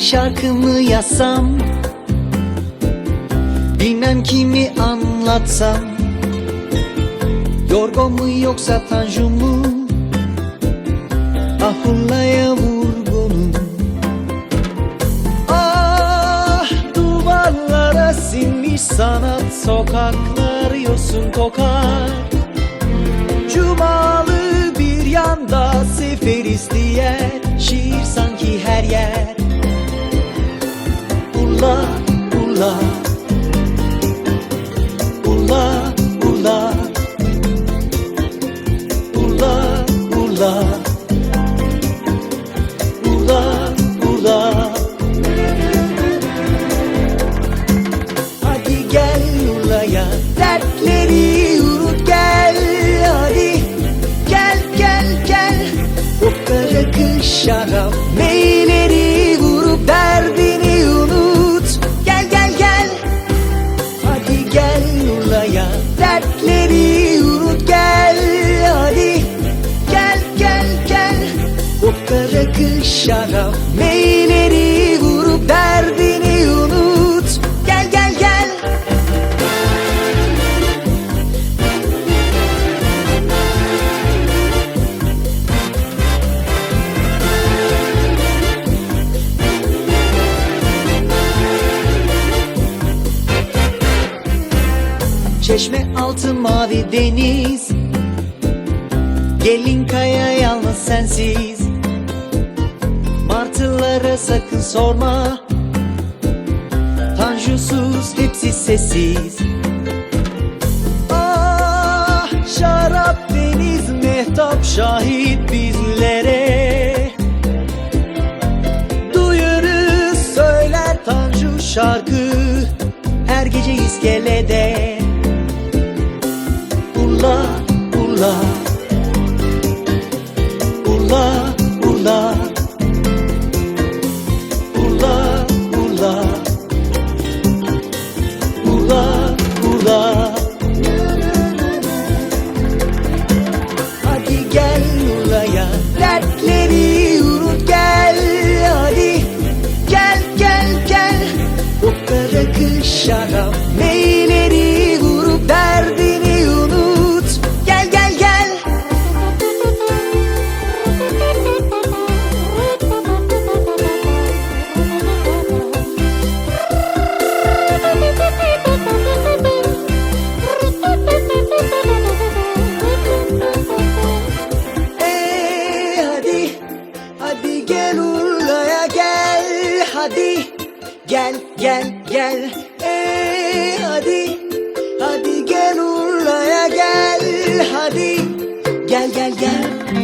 şarkımı yazsam Bilmem kimi anlatsam Yorgo mu yoksa Tanju mu? Ahullaya vurgunum Ah duvarlara sinmiş sanat Sokaklar yosun kokar. Cumalı bir yanda seferiz diye Şiir Hadi gel ulaya Dertleri unut gel Hadi. Gel gel gel. O rakı şarap Meyleri vurup derdini unut. Gel gel gel. Hadi gel ulaya Dertleri rakı şarap. Meyleri vurup derdini unut. Gel gel gel. Çeşme altı mavi deniz. Gelin kaya yalnız sensiz sakın sorma. Tanjusuz hepsi sessiz. Ah şarap deniz mehtap şahit bizlere. Duyarız söyler Tanju şarkı. Her gece iskelede. Ula Ula. Ula şarap Meyleri vurup derdini unut. Gel gel gel. Ey hadi Hadi gel ulaya gel Hadi. Gel gel gel. Ey hadi. Hadi gel ulaya gel. Hadi. Gel gel gel